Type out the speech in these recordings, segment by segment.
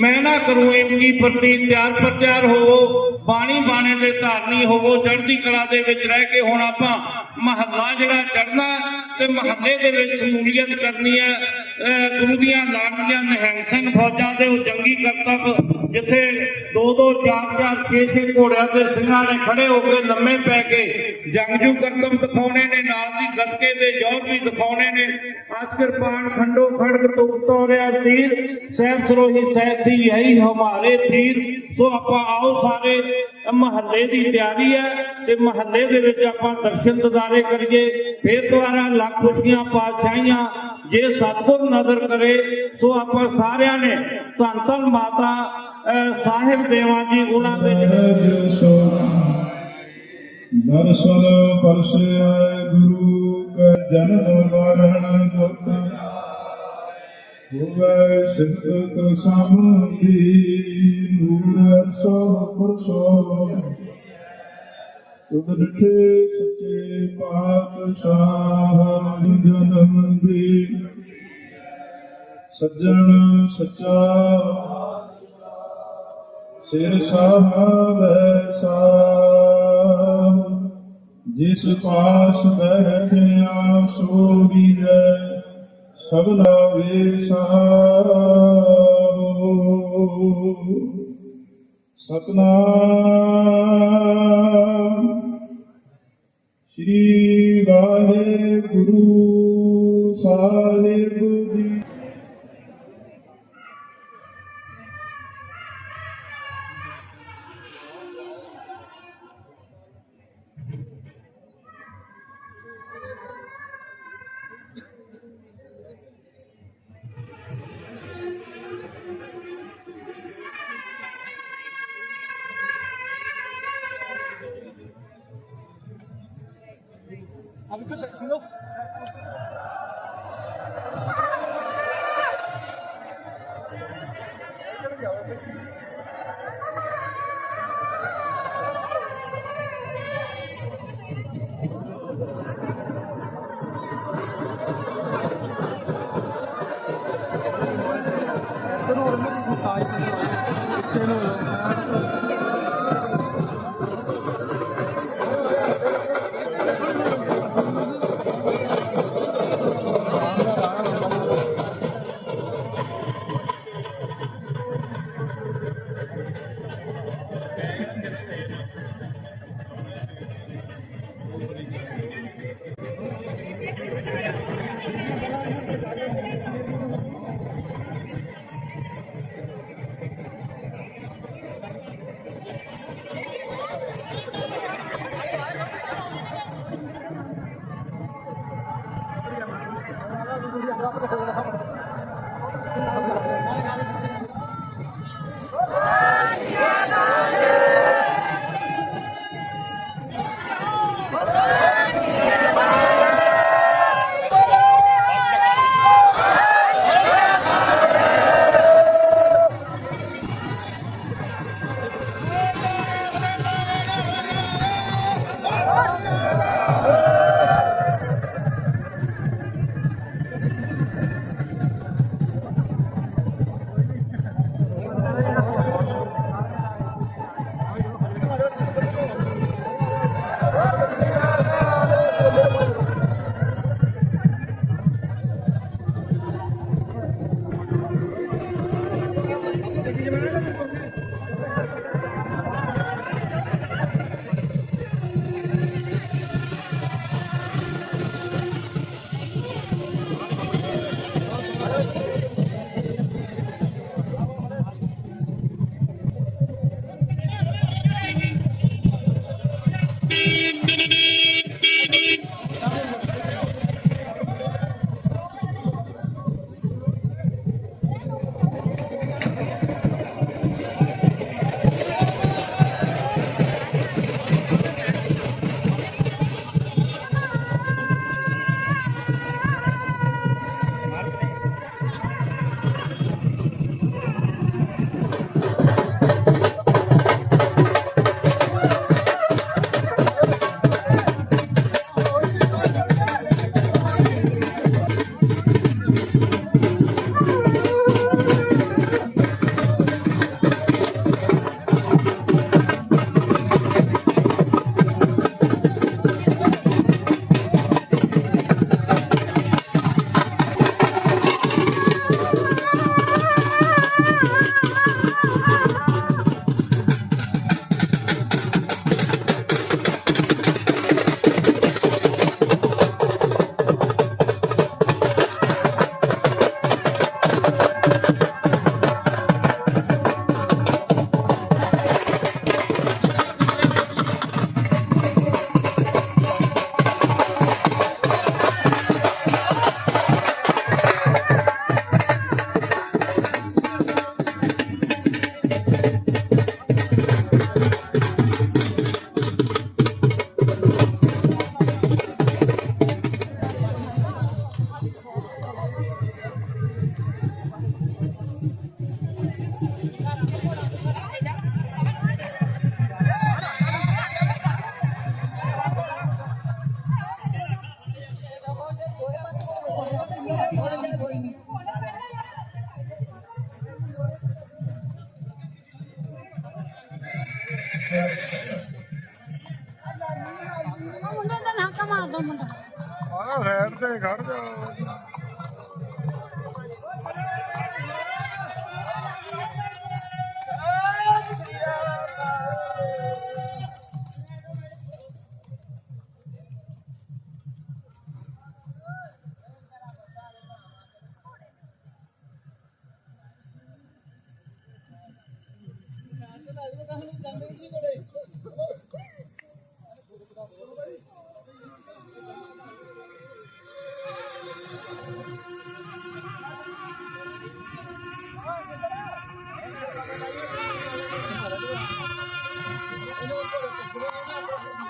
ਮੈਂ ਨਾ ਕਰੂੰ ਇਨਕੀ ਪ੍ਰਤੀ ਤਿਆਰ ਪ੍ਰਤਿਆਰ ਹੋਵੋ, ਬਾਣੀ ਬਾਣੇ ਦੇ ਧਾਰਨੀ ਹੋਵੋ, ਚੜ੍ਹਦੀ ਕਲਾ ਦੇ ਵਿੱਚ ਰਹਿ ਕੇ ਹੁਣ ਆਪਾਂ ਮਹੱਲਾ ਜਿਹੜਾ ਚੜਨਾ ਤੇ ਮਹੱਲੇ ਦੇ ਵਿੱਚ ਸ਼ਮੂਲੀਅਤ ਕਰਨੀ ਹੈ, ਅਹ ਗੁਰੂ ਦੀਆਂ ਲਾਡਲੀਆਂ ਨਿਹੰਗ ਸਿੰਘ ਫੌਜਾਂ ਦੇ ਉਹ ਜੰਗੀ ਕਰਤੱਵ ਜਿੱਥੇ ਦੋ ਦੋ ਚਾਰ ਚਾਰ ਛੇ ਛੇ ਘੋੜਿਆਂ ਦੇ ਸਿੰਘਾਂ ਨੇ ਖੜੇ ਹੋ ਕੇ ਲੰਮੇ ਪੈ ਕੇ ਜੰਗਜੂ ਕਰਤੱਵ ਦਿਖਾਉਣੇ ਨੇ, ਨਾਲ ਦੀ ਗੱਤਕੇ ਦੇ ਜੋਰ ਵੀ ਦਿਖਾਉਣੇ ਨੇ। ਆਜ ਕਿਰਪਾਨ ਖੰਡੋ ਖੜਗ ਤੁਮ ਤੋਰਿਆ ਤੀਰ, ਸਹਿਬ ਸਰੋਹੀ ਸਹਿਬ ਯਹੀ ਹਮਾਰੇ ਤੀਰ। ਸੋ ਆਪਾਂ ਆਓ ਸਾਰੇ ਮਹੱਲੇ ਦੀ ਤਿਆਰੀ ਹੈ ਤੇ ਮਹੱਲੇ ਦੇ ਵਿੱਚ ਆਪਾਂ ਦਰਸ਼ਨ ਦਿਦਾਰੇ ਕਰੀਏ। ਫੇਰ ਦੁਆਰਾ ਲੱਖ ਖੁਸ਼ੀਆਂ ਪਾਤਸ਼ਾਹੀਆਂ ਜੇ ਸਤਿਗੁਰ ਨਜ਼ਰ ਕਰੇ, ਸੋ ਆਪਾਂ ਸਾਰਿਆਂ ਨੇ ਧੰਨ ਧੰਨ ਮਾਤਾ ਸਾਹਿਬ ਦੇਵਾਂ ਜੀ, ਉਹਨਾਂ ਦੇ ਜਿਹੜੇ ਦਰਸ਼ਨ ਪਰਸਿਆ ਗੁਰੂ ਕੈ ਜਨਮ ਮਰਨ ਦੁਖ ਹੋਵੇ ਸਿੱਧ ਕੋ ਨੂਰ ਸੋ ਪਰਸੋ ਤੁਧ ਡਿਠੇ ਸੱਚੇ ਪਾਤਸ਼ਾਹ ਜਨਮ ਦੀ। ਸੱਜਣ ਸੱਚਾ ਸਿਰ ਸਾਹਿਬੈ ਸਾਹ ਜਿਸ ਪਾਸ ਬੈਠਿਆ ਸੋਈ ਹੈ ਸਭਨਾ ਵੇਸਾ ਸਤਨਾਮ। ਸ੍ਰੀ ਵਾਹਿਗੁਰੂ ਸਾਹਿਬ Với cơ sở. ਮੁੰਡੇ ਦਾ ਨਾ ਕਮਾਲ ਦਾ ਮੁੰਡਾ ਆ ਰੈਡ ਤੇ ਖੜ ਜਾ Thank you.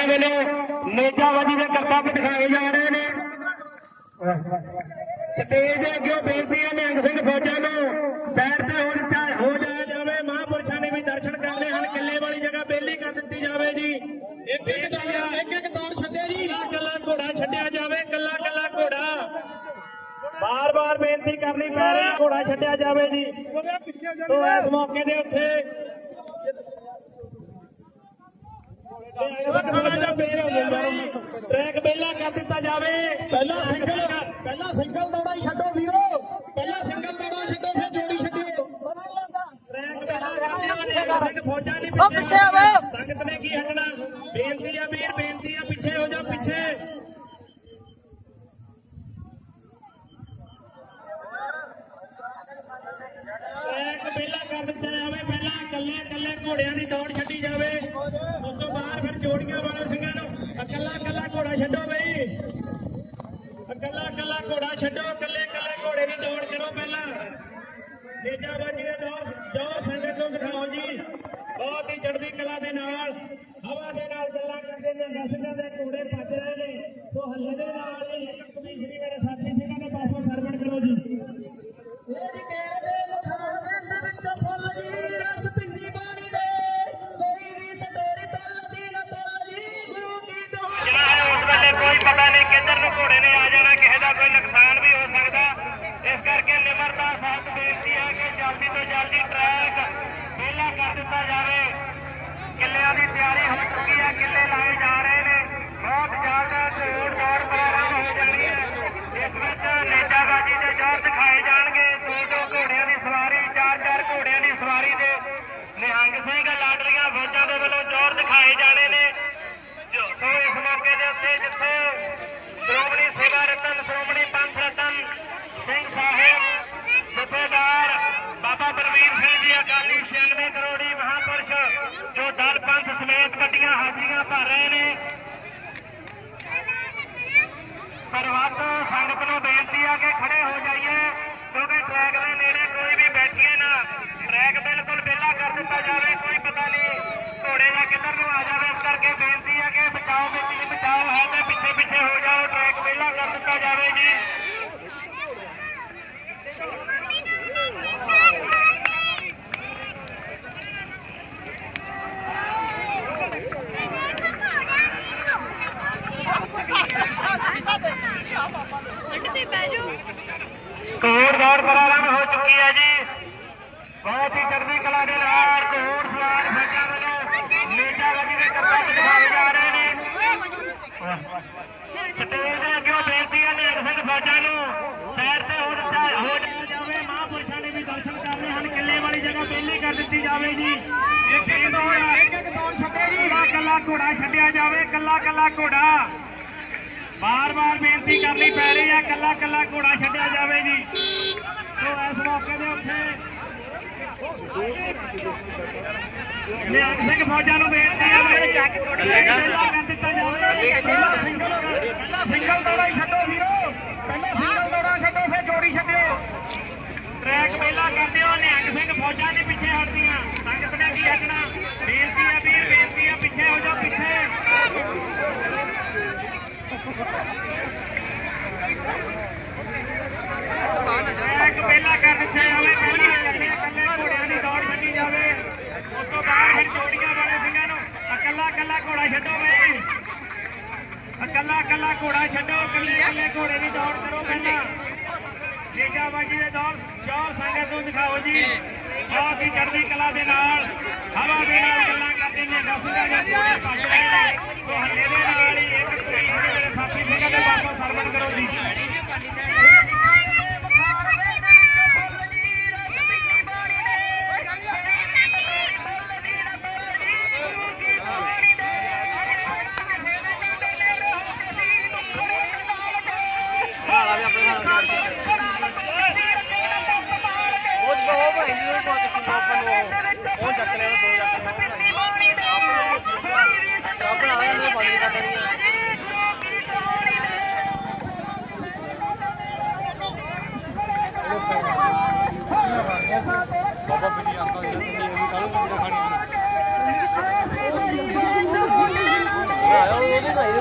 ਜਿਹੜੇ ਵੇਲੇ ਨੇਜਾਵਾਦੀ ਦੇ ਕਰਤੱਵ ਦਿਖਾਏ ਜਾ ਰਹੇ ਨੇ। ਸਟੇਜ ਦੇ ਅੱਗੇ ਬੇਨਤੀ ਹੈ ਨਿਹੰਗ ਸਿੰਘ ਫੌਜਾਂ ਨੂੰ ਸਾਈਡ ਤੇ ਹੋ ਜਾ ਹੋ ਜਾਇਆ ਜਾਵੇ। ਮਹਾਪੁਰਸ਼ਾਂ ਨੇ ਵੀ ਦਰਸ਼ਨ ਕਰਨੇ ਹਨ। ਕਿੱਲੇ ਵਾਲੀ ਜਗ੍ਹਾ ਬੇਲੀ ਕਰ ਦਿੱਤੀ ਜਾਵੇ ਜੀ। ਇੱਕ ਇੱਕ ਦੌੜ ਇੱਕ ਜੀ। ਕੱਲਾ ਘੋੜਾ ਛੱਡਿਆ ਜਾਵੇ, ਕੱਲਾ ਕੱਲਾ ਘੋੜਾ। ਬਾਰ-ਬਾਰ ਬੇਨਤੀ ਕਰਨੀ ਪੈ ਰਹੀ ਘੋੜਾ ਛੱਡਿਆ ਜਾਵੇ ਜੀ। ਤੋਂ ਇਸ ਮੌਕੇ ਦੇ ਉੱਤੇ ਖਾਣਾ ਜਾਂ ਪੇਰਾ ਟਰੈਕ ਪਹਿਲਾਂ ਕਰ ਦਿੱਤਾ ਜਾਵੇ। ਪਹਿਲਾਂ ਸਿੰਗਲ ਪਹਿਲਾਂ ਸਿੰਗਲ ਦੌੜਾ ਹੀ ਛੱਡੋ ਵੀਰੋ। ਪਹਿਲਾਂ ਸਿੰਗਲ ਦੌੜਾ ਛੱਡੋ ਫਿਰ ਜੋੜੀ ਛੱਡਿਓ। ਟਰੈਕ ਪਹਿਲਾਂ ਫੌਜਾਂ ਨਹੀਂ ਪਿੱਛੇ ਕੇ ਖੜੇ ਹੋ ਜਾਈਏ, ਕਿਉਂਕਿ ਟਰੈਕ ਦੇ ਨੇੜੇ ਕੋਈ ਵੀ ਬੈਠੀਏ ਨਾ ਟਰੈਕ ਬਿਲਕੁਲ ਵਿਹਲਾ ਕਰ ਦਿੱਤਾ ਜਾਵੇ, ਕੋਈ ਪਤਾ ਨਹੀਂ ਘੋੜੇ ਜਾਂ ਕਿੱਧਰ ਨੂੰ ਆ ਜਾਵੇ। ਇਸ ਕਰਕੇ ਬੇਨਤੀ ਹੈ ਕਿ ਬਚਾਓ ਬੇਟੀ, ਬਚਾਓ ਹੈ ਤੇ ਪਿੱਛੇ ਪਿੱਛੇ ਹੋ ਜਾਓ ਟਰੈਕ ਵਿਹਲਾ ਕਰ ਦਿੱਤਾ ਜਾਵੇ ਜੀ। ਤੇ ਬੈਜੋ ਘੋੜ ਦੌੜ ਪ੍ਰਾਰੰਭ ਹੋ ਚੁੱਕੀ ਹੈ ਜੀ। ਬਹੁਤ ਹੀ ਚੜ੍ਹਦੀ ਕਲਾ ਦੇ ਨਾਲ ਘੋੜ ਸਵਾਰ ਫੌਜਾਂ ਵੱਲੋਂ ਮੇਜਾ ਵਜੀ ਦੇ ਕਰਤੱਵ ਦਿਖਾਏ ਜਾ ਰਹੇ ਨੇ। ਸਟੇਜ ਦੇ ਅੱਗੇ ਬੇਨਤੀ ਹੈ ਨਿਹੰਗ ਸਿੰਘ ਫੌਜਾਂ ਨੂੰ। ਸੈਰ ਤੇ ਹੋ ਹੋ ਜਾਵੇ ਮਹਾਂਪੁਰਸ਼ਾਂ ਦੇ ਵੀ ਦਰਸ਼ਨ ਕਰਨੇ ਹਨ। ਕਿੱਲੇ ਵਾਲੀ ਜਗ੍ਹਾ ਪਹਿਲੀ ਕਰ ਦਿੱਤੀ ਜਾਵੇ ਜੀ। ਇੱਕ ਇੱਕ ਦੌੜ, ਇੱਕ ਇੱਕ ਦੌੜ ਛੱਡੇ ਜੀ। ਕੱਲਾ ਕੱਲਾ ਘੋੜਾ ਛੱਡਿਆ ਜਾਵੇ, ਕੱਲਾ ਕੱਲਾ ਘੋੜਾ। ਬਾਰ-ਬਾਰ ਬੇਨਤੀ ਕਰਨੀ ਪੈ ਰਹੀ ਹੈ ਕੱਲਾ ਕੱਲਾ ਘੋੜਾ ਛੱਡਿਆ ਜਾਵੇ ਜੀ। ਸੋ ਇਸ ਮੌਕੇ ਦੇ ਉੱਤੇ ਨਿਹੰਗ ਸਿੰਘ ਫੌਜਾਂ ਨੂੰ ਬੇਨਤੀ ਹੈ ਮੇਰੇ ਚੱਕ ਪਹਿਲਾਂ ਕਰ ਦਿੱਤਾ ਜਾਵੇ। ਪਹਿਲਾਂ ਸਿੰਗਲ ਪਹਿਲਾਂ ਸਿੰਗਲ ਦੌੜਾ ਹੀ ਛੱਡੋ ਵੀਰੋ। ਪਹਿਲਾਂ ਸਿੰਗਲ ਦੌੜਾ ਛੱਡੋ, ਫਿਰ ਜੋੜੀ ਛੱਡਿਓ। ਟਰੈਕ ਪਹਿਲਾਂ ਕਰ ਦਿਓ ਨਿਹੰਗ ਸਿੰਘ ਫੌਜਾਂ ਦੇ ਪਿੱਛੇ ਹਟਦੀਆਂ। ਸੰਗਤ ਨੇ ਕੀ ਹਟਣਾ ਬੇਨਤੀ ਹੈ ਵੀਰ, ਬੇਨਤੀ ਹੈ ਪਿੱਛੇ ਹੋ ਜਾਓ, ਪਿੱਛੇ। ਪਹਿਲਾ ਕਰ ਦਿੱਤਾ ਜਾਵੇ ਪਹਿਲੀ ਇਕੱਲੇ ਘੋੜਿਆਂ ਦੀ ਦੌੜ ਛੱਡੀ ਜਾਵੇ। ਉਸ ਤੋਂ ਬਾਅਦ ਫਿਰ ਜੋੜੀਆਂ ਵਾਲੇ ਸਿੰਘਾਂ ਨੂੰ ਇਕੱਲਾ ਇਕੱਲਾ ਘੋੜਾ ਛੱਡੋ ਬਈ। ਇਕੱਲਾ ਇਕੱਲਾ ਘੋੜਾ ਛੱਡੋ, ਇਕੱਲੇ ਇਕੱਲੇ ਘੋੜੇ ਦੀ ਦੌੜ ਕਰੋ ਪਹਿਲਾਂ। ਜੇਜਾ ਬਾਜੀ ਦੇ ਦੌਰ ਜੋਰ ਸੰਗਤ ਨੂੰ ਦਿਖਾਓ ਜੀ। ਬਹੁਤ ਹੀ ਚੜ੍ਹਦੀ ਕਲਾ ਦੇ ਨਾਲ, ਹਵਾ ਦੇ ਨਾਲ ਗੱਲਾਂ ਕਰਦੇ ਨੇ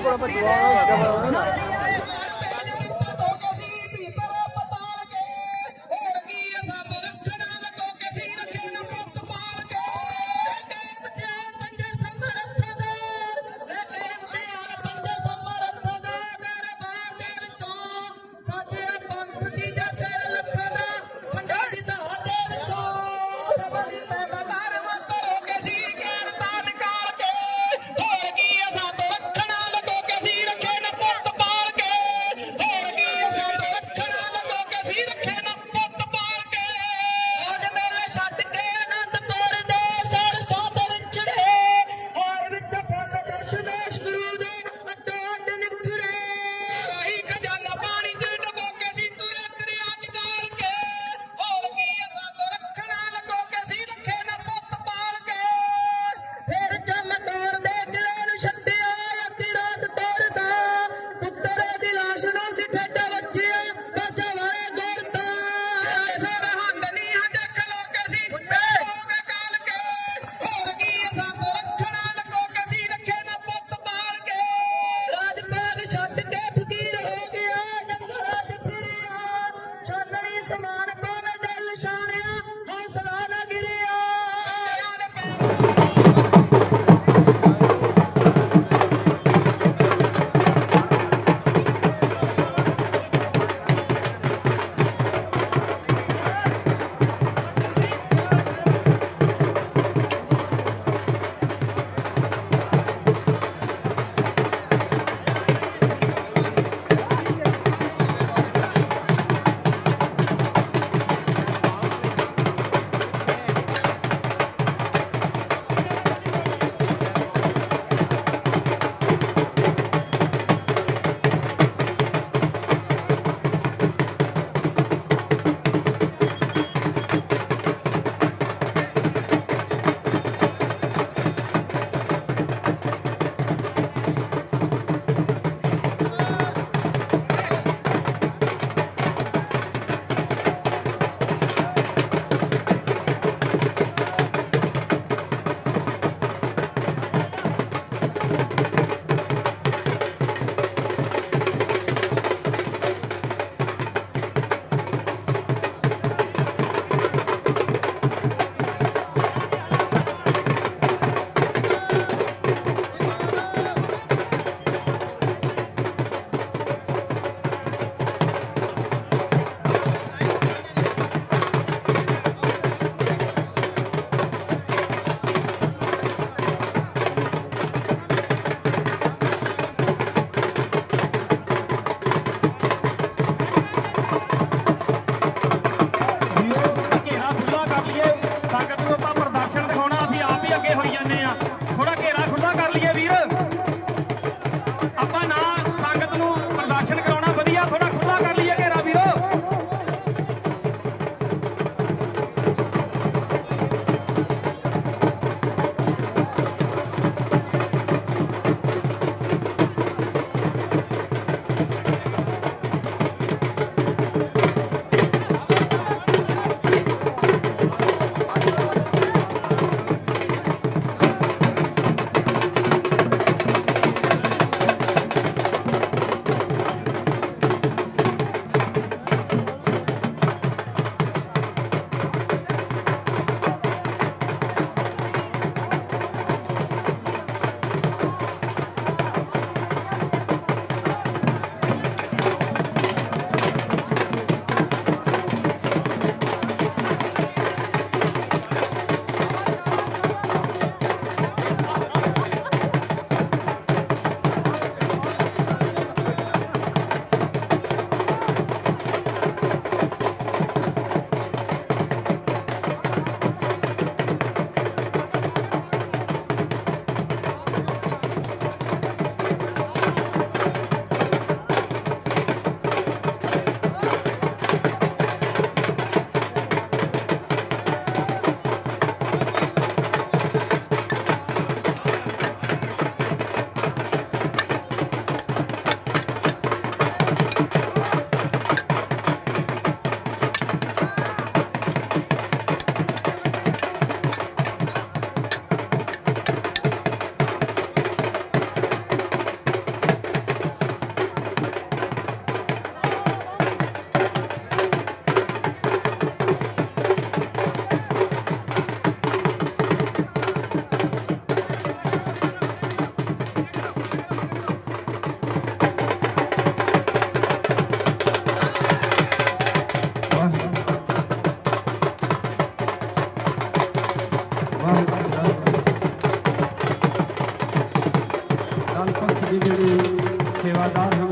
ਰੱਖਣਾ ਲੱਗੋ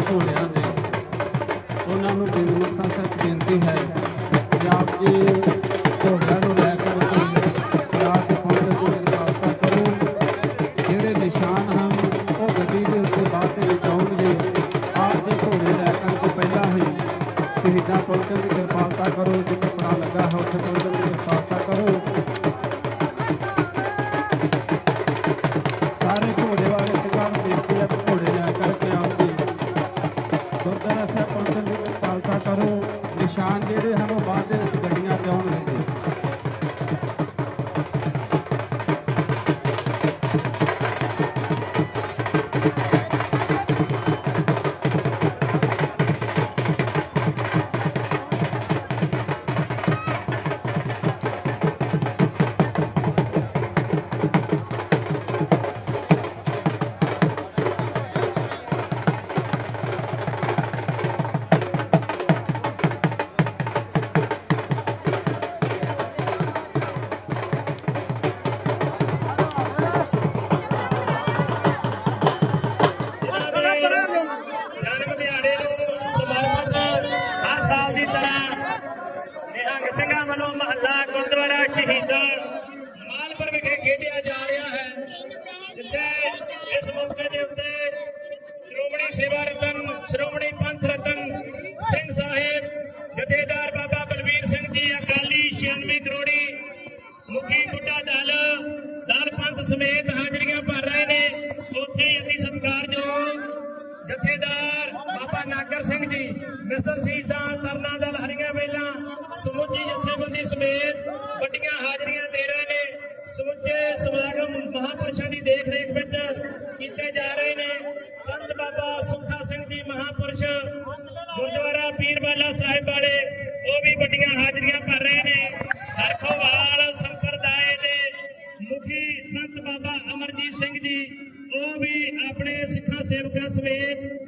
ਝੋਲਿਆਂ ਦੇ ਉਹਨਾਂ ਨੂੰ ਬੇਨਤੀ ਹੈ। ਕਿ ਆਪ ਜੀ ਝੋਲਿਆਂ ಸೇವಾರತ್ನ terceiro canso verde.